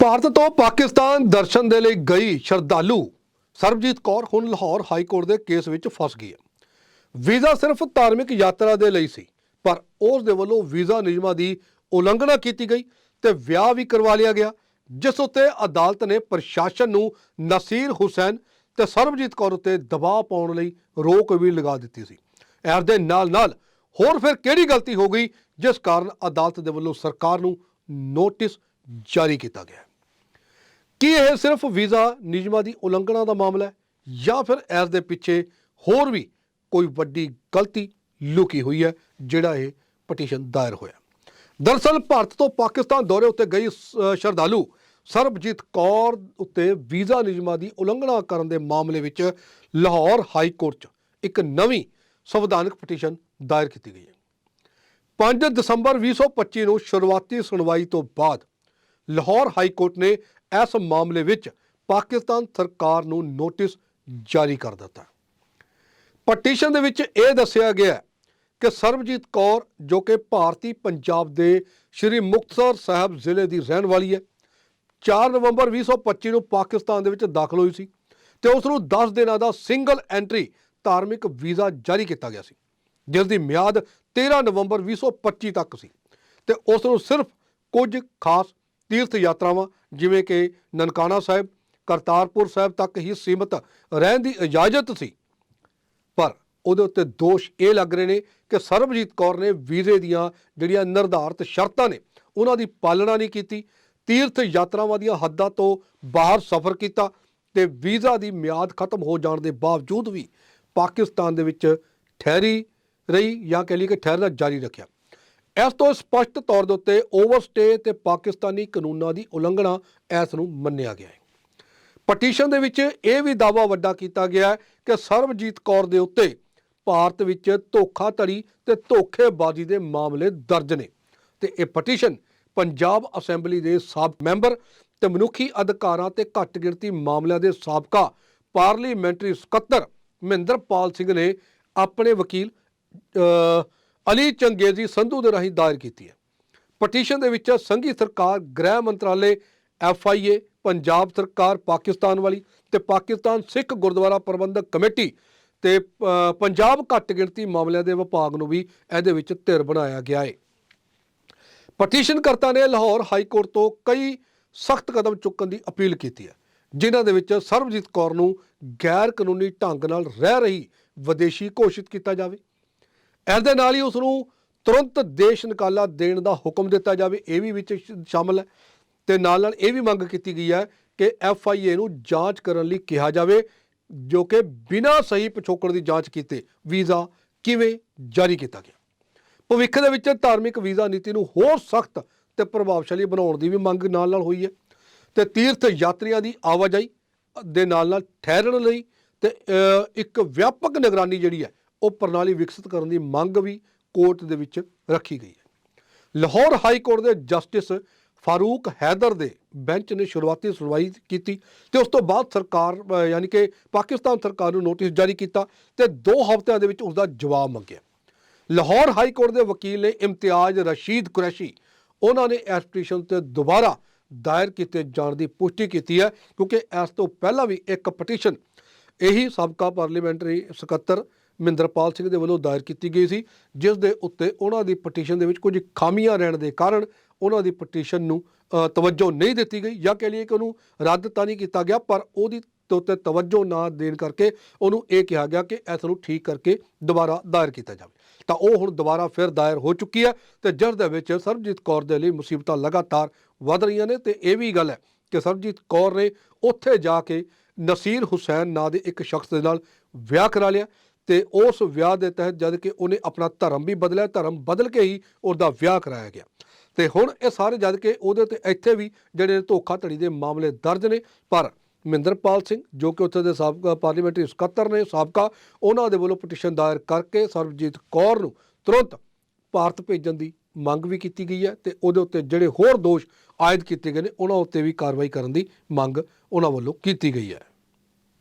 ਭਾਰਤ ਤੋਂ ਪਾਕਿਸਤਾਨ ਦਰਸ਼ਨ ਦੇ ਲਈ ਗਈ ਸ਼ਰਧਾਲੂ ਸਰਬਜੀਤ ਕੌਰ ਹੁਣ ਲਾਹੌਰ ਹਾਈ ਕੋਰਟ ਦੇ ਕੇਸ ਵਿੱਚ ਫਸ ਗਈ ਹੈ। ਵੀਜ਼ਾ ਸਿਰਫ ਧਾਰਮਿਕ ਯਾਤਰਾ ਦੇ ਲਈ ਸੀ, ਪਰ ਉਸ ਦੇ ਵੱਲੋਂ ਵੀਜ਼ਾ ਨਿਯਮਾਂ ਦੀ ਉਲੰਘਣਾ ਕੀਤੀ ਗਈ ਤੇ ਵਿਆਹ ਵੀ ਕਰਵਾ ਲਿਆ ਗਿਆ, ਜਿਸ ਉੱਤੇ ਅਦਾਲਤ ਨੇ ਪ੍ਰਸ਼ਾਸਨ ਨੂੰ ਨਸੀਰ ਹੁਸੈਨ ਤੇ ਸਰਬਜੀਤ ਕੌਰ ਉੱਤੇ ਦਬਾਅ ਪਾਉਣ ਲਈ ਰੋਕ ਵੀ ਲਗਾ ਦਿੱਤੀ ਸੀ। ਇਸ ਦੇ ਨਾਲ ਨਾਲ ਹੋਰ ਫਿਰ ਕਿਹੜੀ ਗਲਤੀ ਹੋ ਗਈ, ਜਿਸ ਕਾਰਨ ਅਦਾਲਤ ਦੇ ਵੱਲੋਂ ਸਰਕਾਰ ਨੂੰ ਨੋਟਿਸ ਜਾਰੀ ਕੀਤਾ ਗਿਆ ਕੀ ਇਹ ਸਿਰਫ ਵੀਜ਼ਾ ਨਿਯਮਾਂ ਦੀ ਉਲੰਘਣਾ ਦਾ ਮਾਮਲਾ ਹੈ ਜਾਂ ਫਿਰ ਇਸ ਦੇ ਪਿੱਛੇ ਹੋਰ ਵੀ ਕੋਈ ਵੱਡੀ ਗਲਤੀ ਲੁਕੀ ਹੋਈ ਹੈ ਜਿਹੜਾ ਇਹ ਪਟੀਸ਼ਨ ਦਾਇਰ ਹੋਇਆ? ਦਰਅਸਲ ਭਾਰਤ ਤੋਂ ਪਾਕਿਸਤਾਨ ਦੌਰੇ ਉੱਤੇ ਗਈ ਸ਼ਰਧਾਲੂ ਸਰਬਜੀਤ ਕੌਰ ਉੱਤੇ ਵੀਜ਼ਾ ਨਿਯਮਾਂ ਦੀ ਉਲੰਘਣਾ ਕਰਨ ਦੇ ਮਾਮਲੇ ਵਿੱਚ ਲਾਹੌਰ ਹਾਈ ਕੋਰਟ 'ਚ ਇੱਕ ਨਵੀਂ ਸੰਵਿਧਾਨਕ ਪਟੀਸ਼ਨ ਦਾਇਰ ਕੀਤੀ ਗਈ ਹੈ। 5 ਦਸੰਬਰ 2025 ਨੂੰ ਸ਼ੁਰੂਆਤੀ ਸੁਣਵਾਈ ਤੋਂ ਬਾਅਦ ਲਾਹੌਰ ਹਾਈ ਕੋਰਟ ਨੇ ਇਸ ਮਾਮਲੇ ਵਿੱਚ ਪਾਕਿਸਤਾਨ ਸਰਕਾਰ ਨੂੰ ਨੋਟਿਸ ਜਾਰੀ ਕਰ ਦਿੱਤਾ। ਪਟੀਸ਼ਨ ਦੇ ਵਿੱਚ ਇਹ ਦੱਸਿਆ ਗਿਆ ਕਿ ਸਰਬਜੀਤ ਕੌਰ, ਜੋ ਕਿ ਭਾਰਤੀ ਪੰਜਾਬ ਦੇ ਸ਼੍ਰੀ ਮੁਕਤਸਰ ਸਾਹਿਬ ਜ਼ਿਲ੍ਹੇ ਦੀ ਰਹਿਣ ਵਾਲੀ ਹੈ 4 ਨਵੰਬਰ 2025 ਨੂੰ ਪਾਕਿਸਤਾਨ ਦੇ ਵਿੱਚ ਦਾਖਲ ਹੋਈ ਸੀ ਤੇ ਉਸ ਨੂੰ 10 ਦਿਨਾਂ ਦਾ ਸਿੰਗਲ ਐਂਟਰੀ ਧਾਰਮਿਕ ਵੀਜ਼ਾ ਜਾਰੀ ਕੀਤਾ ਗਿਆ ਸੀ। ਜਿਸ ਦੀ ਮਿਆਦ 13 ਨਵੰਬਰ 2025 ਤੱਕ ਸੀ ਤੇ ਉਸ ਨੂੰ ਸਿਰਫ ਕੁਝ ਖਾਸ ਤੀਰਥ ਯਾਤਰਾਵਾਂ ਜਿਵੇਂ ਕਿ ਨਨਕਾਣਾ ਸਾਹਿਬ, ਕਰਤਾਰਪੁਰ ਸਾਹਿਬ ਤੱਕ ਹੀ ਸੀਮਤ ਰਹਿਣ ਦੀ ਇਜਾਜ਼ਤ ਸੀ। ਪਰ ਉਹਦੇ ਉੱਤੇ ਦੋਸ਼ ਇਹ ਲੱਗ ਰਹੇ ਨੇ ਕਿ ਸਰਬਜੀਤ ਕੌਰ ਨੇ ਵੀਜ਼ੇ ਦੀਆਂ ਜਿਹੜੀਆਂ ਨਿਰਧਾਰਤ ਸ਼ਰਤਾਂ ਨੇ, ਉਹਨਾਂ ਦੀ ਪਾਲਣਾ ਨਹੀਂ ਕੀਤੀ। ਤੀਰਥ ਯਾਤਰਾਵਾਂ ਦੀਆਂ ਹੱਦਾਂ ਤੋਂ ਬਾਹਰ ਸਫ਼ਰ ਕੀਤਾ ਤੇ ਵੀਜ਼ਾ ਦੀ ਮਿਆਦ ਖਤਮ ਹੋ ਜਾਣ ਦੇ ਬਾਵਜੂਦ ਵੀ ਪਾਕਿਸਤਾਨ ਦੇ ਵਿੱਚ ਠਹਿਰੀ ਰਹੀ ਜਾਂ ਕਹਿ ਲਈ ਕਿ ਠਹਿਰਨਾ ਜਾਰੀ ਰੱਖਿਆ। ਇਸ ਤੋਂ ਸਪਸ਼ਟ ਤੌਰ ਦੇ ਉੱਤੇ ਓਵਰਸਟੇ ਤੇ ਪਾਕਿਸਤਾਨੀ ਕਾਨੂੰਨਾਂ ਦੀ ਉਲੰਘਣਾ ਇਸ ਨੂੰ ਮੰਨਿਆ ਗਿਆ ਹੈ। ਪਟੀਸ਼ਨ ਦੇ ਵਿੱਚ ਇਹ ਵੀ ਦਾਅਵਾ ਵੱਡਾ ਕੀਤਾ ਗਿਆ ਕਿ ਸਰਬਜੀਤ ਕੌਰ ਦੇ ਉੱਤੇ ਭਾਰਤ ਵਿੱਚ ਧੋਖਾਧੜੀ ਤੇ ਧੋਖੇਬਾਜ਼ੀ ਦੇ ਮਾਮਲੇ ਦਰਜ ਨੇ ਤੇ ਇਹ ਪਟੀਸ਼ਨ ਪੰਜਾਬ ਅਸੈਂਬਲੀ ਦੇ ਸਾਬਕਾ ਮੈਂਬਰ ਤੇ ਮਨੁੱਖੀ ਅਧਿਕਾਰਾਂ ਤੇ ਘੱਟ ਗਿਣਤੀ ਮਾਮਲਿਆਂ ਦੇ ਸਾਬਕਾ ਪਾਰਲੀਮੈਂਟਰੀ ਸਕੱਤਰ ਮਹਿੰਦਰਪਾਲ ਸਿੰਘ ਨੇ ਆਪਣੇ ਵਕੀਲ ਅਲੀ ਚੰਗੇਜ਼ੀ ਸੰਧੂ ਦੇ ਰਾਹੀਂ ਦਾਇਰ ਕੀਤੀ ਹੈ। ਪਟੀਸ਼ਨ ਦੇ ਵਿੱਚ ਸੰਘੀ ਸਰਕਾਰ, ਗ੍ਰਹਿ ਮੰਤਰਾਲੇ ਐਫਆਈਏ ਪੰਜਾਬ ਸਰਕਾਰ, ਪਾਕਿਸਤਾਨ ਵਾਲੀ ਤੇ ਪਾਕਿਸਤਾਨ ਸਿੱਖ ਗੁਰਦੁਆਰਾ ਪ੍ਰਬੰਧਕ ਕਮੇਟੀ ਤੇ ਪੰਜਾਬ ਘੱਟ ਗਿਣਤੀ ਮਾਮਲਿਆਂ ਦੇ ਵਿਭਾਗ ਨੂੰ ਵੀ ਇਹਦੇ ਵਿੱਚ ਧਿਰ ਬਣਾਇਆ ਗਿਆ ਹੈ ਪਟੀਸ਼ਨਕਰਤਾ ਨੇ ਲਾਹੌਰ ਹਾਈ ਕੋਰਟ ਤੋਂ ਕਈ ਸਖਤ ਕਦਮ ਚੁੱਕਣ ਦੀ ਅਪੀਲ ਕੀਤੀ ਹੈ, ਜਿਨ੍ਹਾਂ ਦੇ ਵਿੱਚ ਸਰਬਜੀਤ ਕੌਰ ਨੂੰ ਗੈਰ ਕਾਨੂੰਨੀ ਢੰਗ ਨਾਲ ਰਹਿ ਰਹੀ ਵਿਦੇਸ਼ੀ ਘੋਸ਼ਿਤ ਕੀਤਾ ਜਾਵੇ। ਇਸ ਦੇ ਨਾਲ ਹੀ ਉਸ ਨੂੰ ਤੁਰੰਤ ਦੇਸ਼ ਨਿਕਾਲਾ ਦੇਣ ਦਾ ਹੁਕਮ ਦਿੱਤਾ ਜਾਵੇ। ਇਹ ਵੀ ਵਿੱਚ ਸ਼- ਸ਼ਾਮਲ ਹੈ। ਤੇ ਨਾਲ ਨਾਲ ਇਹ ਵੀ ਮੰਗ ਕੀਤੀ ਗਈ ਹੈ ਕਿ ਐਫ ਆਈ ਏ ਨੂੰ ਜਾਂਚ ਕਰਨ ਲਈ ਕਿਹਾ ਜਾਵੇ, ਜੋ ਕਿ ਬਿਨਾਂ ਸਹੀ ਪਿਛੋਕੜ ਦੀ ਜਾਂਚ ਕੀਤੇ ਵੀਜ਼ਾ ਕਿਵੇਂ ਜਾਰੀ ਕੀਤਾ ਗਿਆ। ਭਵਿੱਖ ਦੇ ਵਿੱਚ ਧਾਰਮਿਕ ਵੀਜ਼ਾ ਨੀਤੀ ਨੂੰ ਹੋਰ ਸਖਤ ਤੇ ਪ੍ਰਭਾਵਸ਼ਾਲੀ ਬਣਾਉਣ ਦੀ ਵੀ ਮੰਗ ਨਾਲ ਨਾਲ ਹੋਈ ਹੈ। ਤੇ ਤੀਰਥ ਯਾਤਰੀਆਂ ਦੀ ਆਵਾਜਾਈ ਦੇ ਨਾਲ ਨਾਲ ਠਹਿਰਣ ਲਈ ਤੇ ਇੱਕ ਵਿਆਪਕ ਨਿਗਰਾਨੀ ਜਿਹੜੀ ਹੈ ਉਹ ਪ੍ਰਣਾਲੀ ਵਿਕਸਿਤ ਕਰਨ ਦੀ ਮੰਗ ਵੀ ਕੋਰਟ ਦੇ ਵਿੱਚ ਰੱਖੀ ਗਈ ਹੈ। ਲਾਹੌਰ ਹਾਈ ਕੋਰਟ ਦੇ ਜਸਟਿਸ ਫਾਰੂਕ ਹੈਦਰ ਦੇ ਬੈਂਚ ਨੇ ਸ਼ੁਰੂਆਤੀ ਸੁਣਵਾਈ ਕੀਤੀ ਤੇ ਉਸ ਤੋਂ ਬਾਅਦ ਸਰਕਾਰ ਯਾਨੀ ਕਿ ਪਾਕਿਸਤਾਨ ਸਰਕਾਰ ਨੂੰ ਨੋਟਿਸ ਜਾਰੀ ਕੀਤਾ ਤੇ 2 ਹਫ਼ਤਿਆਂ ਦੇ ਵਿੱਚ ਉਸ ਦਾ ਜਵਾਬ ਮੰਗਿਆ। ਲਾਹੌਰ ਹਾਈ ਕੋਰਟ ਦੇ ਵਕੀਲ ਨੇ ਇਮਤਿਆਜ਼ ਰਸ਼ੀਦ ਕੁਰੈਸ਼ੀ, ਉਹਨਾਂ ਨੇ ਇਸ ਪਟੀਸ਼ਨ ਤੇ ਦੁਬਾਰਾ ਦਾਇਰ ਕੀਤੇ ਜਾਣ ਦੀ ਪੁਸ਼ਟੀ ਕੀਤੀ ਹੈ ਕਿਉਂਕਿ ਇਸ ਤੋਂ ਪਹਿਲਾਂ ਵੀ ਇੱਕ ਪਟੀਸ਼ਨ, ਇਹੀ ਸਾਬਕਾ ਪਾਰਲੀਮੈਂਟਰੀ ਸਕੱਤਰ ਮਹਿੰਦਰਪਾਲ ਸਿੰਘ ਦੇ ਵੱਲੋਂ ਦਾਇਰ ਕੀਤੀ ਗਈ ਸੀ, ਜਿਸ ਦੇ ਉੱਤੇ ਉਹਨਾਂ ਦੀ ਪਟੀਸ਼ਨ ਦੇ ਵਿੱਚ ਕੁਝ ਖਾਮੀਆਂ ਰਹਿਣ ਦੇ ਕਾਰਨ ਉਹਨਾਂ ਦੀ ਪਟੀਸ਼ਨ ਨੂੰ ਤਵੱਜੋ ਨਹੀਂ ਦਿੱਤੀ ਗਈ। ਜਾਂ ਕਹਿ ਲਈਏ ਕਿ ਉਹਨੂੰ ਰੱਦ ਤਾਂ ਨਹੀਂ ਕੀਤਾ ਗਿਆ, ਪਰ ਉਹਦੀ ਤੇ ਉੱਤੇ ਤਵੱਜੋ ਨਾ ਦੇਣ ਕਰਕੇ ਉਹਨੂੰ ਇਹ ਕਿਹਾ ਗਿਆ ਕਿ ਇਸ ਨੂੰ ਠੀਕ ਕਰਕੇ ਦੁਬਾਰਾ ਦਾਇਰ ਕੀਤਾ ਜਾਵੇ। ਤਾਂ ਉਹ ਹੁਣ ਦੁਬਾਰਾ ਫਿਰ ਦਾਇਰ ਹੋ ਚੁੱਕੀ ਹੈ ਤੇ ਜਿਸ ਦੇ ਵਿੱਚ ਸਰਬਜੀਤ ਕੌਰ ਦੇ ਲਈ ਮੁਸੀਬਤਾਂ ਲਗਾਤਾਰ ਵਧ ਰਹੀਆਂ ਨੇ। ਤੇ ਇਹ ਵੀ ਗੱਲ ਹੈ ਕਿ ਸਰਬਜੀਤ ਕੌਰ ਨੇ ਉੱਥੇ ਜਾ ਕੇ ਨਸੀਰ ਹੁਸੈਨ ਨਾਂ ਦੇ ਇੱਕ ਸ਼ਖਸ ਦੇ ਨਾਲ ਵਿਆਹ ਕਰਾ ਲਿਆ। ਤੇ ਉਸ ਵਿਆਹ ਦੇ ਤਹਿਤ ਜਦ ਕਿ ਉਹਨੇ ਆਪਣਾ ਧਰਮ ਵੀ ਬਦਲਿਆ, ਧਰਮ ਬਦਲ ਕੇ ਹੀ ਉਹਦਾ ਵਿਆਹ ਕਰਾਇਆ ਗਿਆ। ਤੇ ਹੁਣ ਇਹ ਸਾਰੇ ਜਦ ਕਿ ਉਹਦੇ ਤੇ ਇੱਥੇ ਵੀ ਜਿਹੜੇ ਧੋਖਾਧੜੀ ਦੇ ਮਾਮਲੇ ਦਰਜ ਨੇ, ਪਰ ਮਹਿੰਦਰਪਾਲ ਸਿੰਘ ਜੋ ਕਿ ਉੱਥੇ ਦੇ ਸਾਬਕਾ ਪਾਰਲੀਮੈਂਟਰੀ ਸਕੱਤਰ ਨੇ, ਸਾਬਕਾ, ਉਹਨਾਂ ਦੇ ਵੱਲੋਂ ਪਟੀਸ਼ਨ ਦਾਇਰ ਕਰਕੇ ਸਰਬਜੀਤ ਕੌਰ ਨੂੰ ਤੁਰੰਤ ਭਾਰਤ ਭੇਜਣ ਦੀ ਮੰਗ ਵੀ ਕੀਤੀ ਗਈ ਹੈ ਤੇ ਉਹਦੇ ਉੱਤੇ ਜਿਹੜੇ ਹੋਰ ਦੋਸ਼ ਆਇਦ ਕੀਤੇ ਗਏ ਨੇ, ਉਹਨਾਂ ਉੱਤੇ ਵੀ ਕਾਰਵਾਈ ਕਰਨ ਦੀ ਮੰਗ ਉਹਨਾਂ ਵੱਲੋਂ ਕੀਤੀ ਗਈ ਹੈ।